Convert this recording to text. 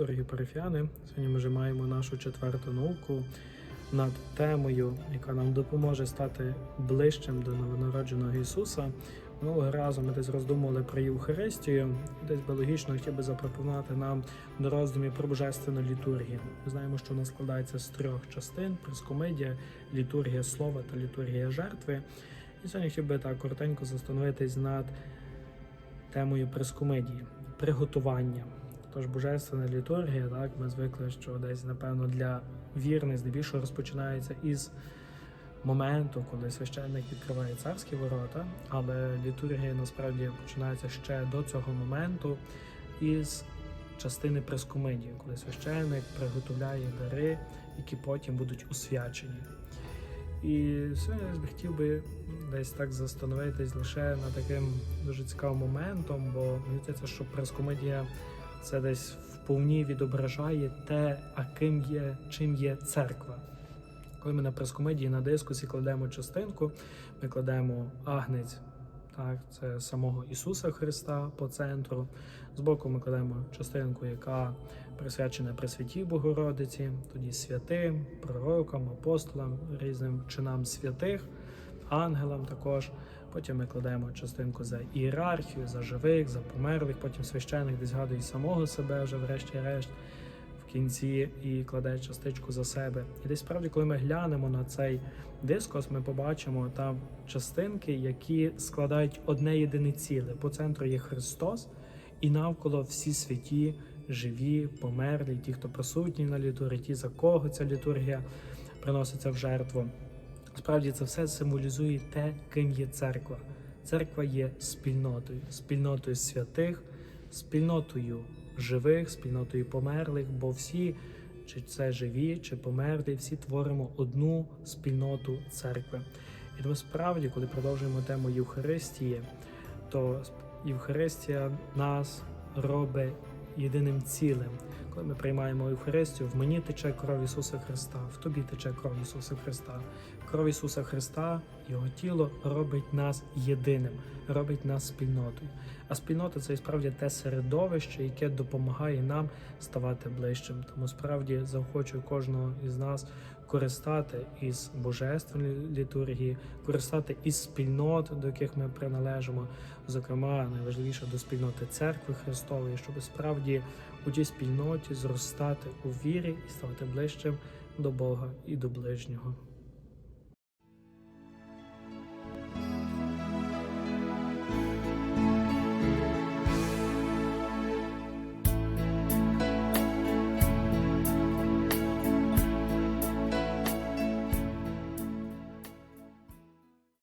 дорогі парафіяни. Сьогодні ми вже маємо нашу четверту науку над темою, яка нам допоможе стати ближчим до новонародженого Ісуса. Минулого разу ми десь роздумували про Євхаристію. Десь би логічно хотів би запропонувати нам до роздумів про божественну літургію. Ми знаємо, що вона складається з трьох частин: прескомедія, літургія слова та літургія жертви. І сьогодні хотів би так коротенько застановитись над темою прескомедії, приготування. Тож божественна літургія, так ми звикли, що десь, напевно, для вірних здебільшого розпочинається із моменту, коли священник відкриває царські ворота, але літургія насправді починається ще до цього моменту із частини прескомедії, коли священник приготовляє дари, які потім будуть освячені. І сьогодні я хотів би десь так застановитись лише над таким дуже цікавим моментом, бо мені здається, що прескомедія це десь вповні відображає те, а ким є, чим є церква. Коли ми на прескомедії на дискусі кладемо частинку, ми кладемо агнець, так, це самого Ісуса Христа по центру. Збоку ми кладемо частинку, яка присвячена Пресвятій Богородиці, тоді святим, пророкам, апостолам, різним чинам святих, ангелам також. Потім ми кладемо частинку за ієрархію, за живих, за померлих. Потім священник десь згадує самого себе вже, врешті-решт, в кінці і кладе частичку за себе. І десь справді, коли ми глянемо на цей дискос, ми побачимо там частинки, які складають одне єдине ціле. По центру є Христос, і навколо всі святі, живі, померлі, ті, хто присутні на літургії, ті, за кого ця літургія приноситься в жертву. Справді це все символізує те, ким є церква. Церква є спільнотою, спільнотою святих, спільнотою живих, спільнотою померлих, бо всі, чи це живі, чи померлі, всі творимо одну спільноту церкви. І тому справді, коли продовжуємо тему Євхаристії, то Євхаристія нас робить єдиним цілим. Коли ми приймаємо Євхаристію, в мені тече кров Ісуса Христа, в тобі тече кров Ісуса Христа. Кров Ісуса Христа, Його тіло робить нас єдиним, робить нас спільнотою. А спільнота це і справді те середовище, яке допомагає нам ставати ближчим. Тому справді заохочую кожного із нас користати із божественної літургії, користати із спільнот, до яких ми приналежимо, зокрема, найважливіше до спільноти церкви Христової, щоб справді у тій спільноті зростати у вірі і ставати ближчим до Бога і до ближнього.